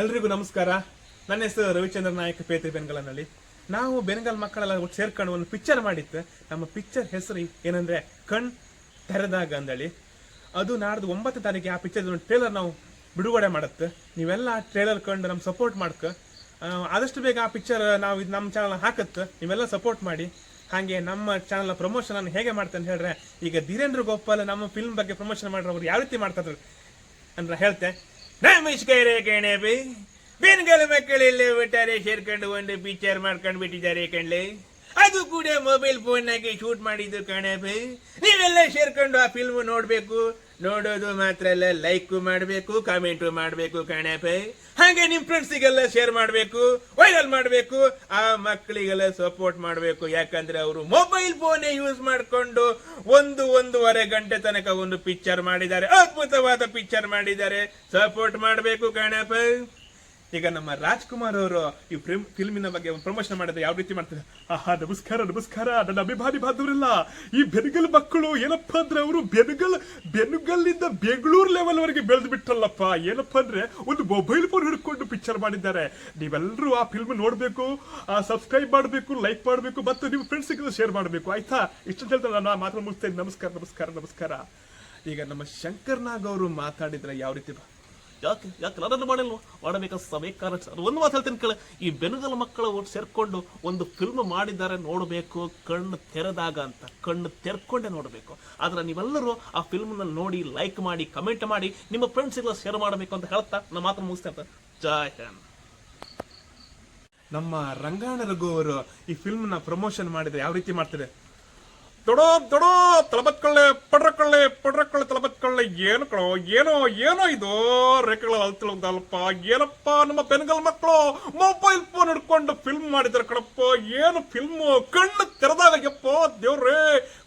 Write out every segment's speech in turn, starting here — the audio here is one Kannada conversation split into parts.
ಎಲ್ರಿಗೂ ನಮಸ್ಕಾರ. ನನ್ನ ಹೆಸರು ರವಿಚಂದ್ರ ನಾಯಕ್, ಪೇತ್ರಿ ಬೆನ್ಗಲನಲ್ಲಿ. ನಾವು ಬೆನ್ಗಲ್ ಮಕ್ಕಳೆಲ್ಲ ಒಟ್ಟು ಸೇರ್ಕೊಂಡು ಒಂದು ಪಿಕ್ಚರ್ ಮಾಡಿತ್ತು ನಮ್ಮ ಪಿಕ್ಚರ್ ಹೆಸರು ಏನಂದ್ರೆ, ಕಣ್ ತೆರೆದಾಗ ಅಂದೇಳಿ ಅದು ನಾಡ್ದು ಒಂಬತ್ತು ತಾರೀಕಿಗೆ ಆ ಪಿಕ್ಚರ್ ಟ್ರೇಲರ್ ನಾವು ಬಿಡುಗಡೆ ಮಾಡುತ್ತೆ. ನೀವೆಲ್ಲ ಟ್ರೇಲರ್ ಕಂಡು ನಮ್ಗೆ ಸಪೋರ್ಟ್ ಮಾಡ್ಕ. ಆದಷ್ಟು ಬೇಗ ಆ ಪಿಕ್ಚರ್ ನಾವು ಇದು ನಮ್ಮ ಚಾನಲ್ ಹಾಕತ್ತೆ. ನೀವೆಲ್ಲ ಸಪೋರ್ಟ್ ಮಾಡಿ. ಹಾಗೆ ನಮ್ಮ ಚಾನಲ್ ಪ್ರಮೋಷನ್ ಅನ್ನು ಹೇಗೆ ಅಂತ ಹೇಳಿದ್ರೆ, ಈಗ ಧೀರೇಂದ್ರ ಗೋಪಾಲ್ ನಮ್ಮ ಫಿಲ್ಮ್ ಬಗ್ಗೆ ಪ್ರಮೋಷನ್ ಮಾಡಿರೋರು ಯಾವ ರೀತಿ ಮಾಡ್ತಾರೆ ಅಂದ್ರೆ ಹೇಳ್ತೆ. ನಮಸ್ಕಾರ ಕಣಬಿ ಬೆನ್ಗಲ ಮಕ್ಕಳು ಇಲ್ಲೇ ಒಟ್ಟಾರೆ ಸೇರ್ಕೊಂಡು ಒಂದು ಪಿಕ್ಚರ್ ಮಾಡ್ಕೊಂಡು ಬಿಟ್ಟಿದ್ದಾರೆ ಕಣ್ಲೆ. ಅದು ಕೂಡ ಮೊಬೈಲ್ ಫೋನ್ನಾಗೆ ಶೂಟ್ ಮಾಡಿದ್ದು ಕಣೆ ನೀವೆಲ್ಲ ಸೇರ್ಕೊಂಡು ಆ ಫಿಲ್ಮ್ ನೋಡ್ಬೇಕು. ನೋಡೋದು ಮಾತ್ರ ಅಲ್ಲ ಲೈಕ್ ಮಾಡಬೇಕು ಕಾಮೆಂಟ್ ಮಾಡಬೇಕು ಕಣಪೆ ಹಾಗೆ ನಿಮ್ಮ ಫ್ರೆಂಡ್ಸಿಗೆಲ್ಲ ಶೇರ್ ಮಾಡಬೇಕು ವೈರಲ್ ಮಾಡಬೇಕು, ಆ ಮಕ್ಕಳಿಗೆಲ್ಲ ಸಪೋರ್ಟ್ ಮಾಡಬೇಕು. ಯಾಕಂದ್ರೆ ಅವರು ಮೊಬೈಲ್ ಫೋನೇ ಯೂಸ್ ಮಾಡಿಕೊಂಡು ಒಂದು, ಒಂದೂವರೆ ಗಂಟೆ ತನಕ ಒಂದು ಪಿಕ್ಚರ್ ಮಾಡಿದ್ದಾರೆ. ಅದ್ಭುತವಾದ ಪಿಕ್ಚರ್ ಮಾಡಿದ್ದಾರೆ. ಸಪೋರ್ಟ್ ಮಾಡಬೇಕು ಕಣಪ್ಪ ಈಗ ನಮ್ಮ ರಾಜ್ಕುಮಾರ್ ಅವರು ಈ ಫಿಲ್ಮಿನ ಬಗ್ಗೆ ಪ್ರಮೋಷನ್ ಮಾಡಿದ್ರೆ ಯಾವ ರೀತಿ ಮಾಡ್ತಾರೆ? ಆಹಾ, ನಮಸ್ಕಾರ ನಮಸ್ಕಾರ, ನನ್ನ ಅಭಿಮಾನಿ ಬಾಂಧವರೆಲ್ಲ. ಈ ಬೆನಗಲ್ ಮಕ್ಕಳು ಏನಪ್ಪ ಅಂದ್ರೆ ಅವರು ಬೆನಗಲ್ ಬೆನಗಲ್ಲಿಂದ ಬೆಂಗಳೂರು ಲೆವೆಲ್ ವರೆಗೆ ಬೆಳೆದು ಬಿಟ್ಟಲ್ಲಪ್ಪ. ಏನಪ್ಪ ಅಂದ್ರೆ ಒಂದು ಮೊಬೈಲ್ ಫೋನ್ ಹಿಡ್ಕೊಂಡು ಪಿಕ್ಚರ್ ಮಾಡಿದ್ದಾರೆ. ನೀವೆಲ್ಲರೂ ಆ ಫಿಲ್ಮ್ ನೋಡ್ಬೇಕು ಸಬ್ಸ್ಕ್ರೈಬ್ ಮಾಡಬೇಕು ಲೈಕ್ ಮಾಡಬೇಕು ಮತ್ತು ನಿಮ್ಮ ಫ್ರೆಂಡ್ಸ್ಗೆ ಶೇರ್ ಮಾಡಬೇಕು. ಆಯ್ತಾ? ಇಷ್ಟು ಹೇಳ್ತಾ ನಾನು ಮಾತ್ರ ಮುಗಿಸ್ತೇನೆ. ನಮಸ್ಕಾರ ನಮಸ್ಕಾರ ನಮಸ್ಕಾರ. ಈಗ ನಮ್ಮ ಶಂಕರ್ ನಾಗ್ ಅವರು ಮಾತಾಡಿದ್ರೆ ಯಾವ ರೀತಿ ಯಾಕೆ ಯಾಕೆ ನನ್ನನ್ನು ಮಾಡಿಲ್ವ? ಮಾಡಬೇಕಾದ ಸಮಯಕಾರ ಒಂದು ಮಾತು ಹೇಳ್ತೀನಿ ಕೇಳ. ಈ ಬೆನಗಲ ಮಕ್ಕಳು ಸೇರ್ಕೊಂಡು ಒಂದು ಫಿಲ್ಮ್ ಮಾಡಿದ್ದಾರೆ ನೋಡಬೇಕು, ಕಣ್ಣು ತೆರೆದಾಗ ಅಂತ. ಕಣ್ಣು ತೆರ್ಕೊಂಡೆ ನೋಡಬೇಕು. ಆದ್ರೆ ನೀವೆಲ್ಲರೂ ಆ ಫಿಲ್ಮ್ನ ನೋಡಿ ಲೈಕ್ ಮಾಡಿ ಕಮೆಂಟ್ ಮಾಡಿ, ನಿಮ್ಮ ಫ್ರೆಂಡ್ಸ್ ಎಲ್ಲ ಶೇರ್ ಮಾಡಬೇಕು ಅಂತ ಹೇಳ್ತಾ ನಮ್ಮ ಮಾತು ಮುಗಿಸ್ತಾ ಇರ್ತಾರೆ. ಜೈ ಹಿಂದ್. ನಮ್ಮ ರಂಗಾಣ ರಘು ಅವರು ಈ ಫಿಲ್ಮ್ನ ಪ್ರಮೋಷನ್ ಮಾಡಿದ್ರೆ ಯಾವ ರೀತಿ ಮಾಡ್ತಾರೆ ದೊಡೋ ದೊಡೋ ತಲಬತ್ಕೊಳ್ಳೆ ಪಡ್ರಕೊಳ್ಳೆ ಪಡ್ರಕೊಳ್ಳೆ ತಲಬತ್ಕೊಳ್ಳೆ ಏನು ಕಣೋ, ಏನೋ ಏನೋ ಇದು ರೇಖೆಗಳ ಅಲ್ತಿಳದಲ್ಪ ಏನಪ್ಪ ನಮ್ಮ ಬೆನಗಲ್ ಮಕ್ಕಳು ಮೊಬೈಲ್ ಫೋನ್ ಹಿಡ್ಕೊಂಡು ಫಿಲ್ಮ್ ಮಾಡಿದಾರೆ ಕಣಪ್ಪ. ಏನು ಫಿಲ್ಮ್ ಕಣ್ಣು ತೆರೆದಾಗ ಯಪ್ಪ, ದೇವ್ರೇ,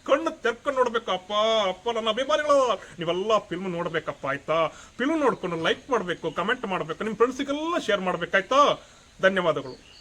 ಕಣ್ಣು ತೆರ್ಕೊಂಡು ನೋಡ್ಬೇಕಪ್ಪ ಅಪ್ಪ. ನನ್ನ ಅಭಿಮಾನಿಗಳು, ನೀವೆಲ್ಲ ಫಿಲ್ಮ್ ನೋಡ್ಬೇಕಪ್ಪ, ಆಯ್ತಾ? ಫಿಲ್ಮ್ ನೋಡ್ಕೊಂಡು ಲೈಕ್ ಮಾಡಬೇಕು ಕಮೆಂಟ್ ಮಾಡಬೇಕು ನಿಮ್ಮ ಫ್ರೆಂಡ್ಸಿಗೆಲ್ಲ ಶೇರ್ ಮಾಡ್ಬೇಕಾಯ್ತಾ ಧನ್ಯವಾದಗಳು.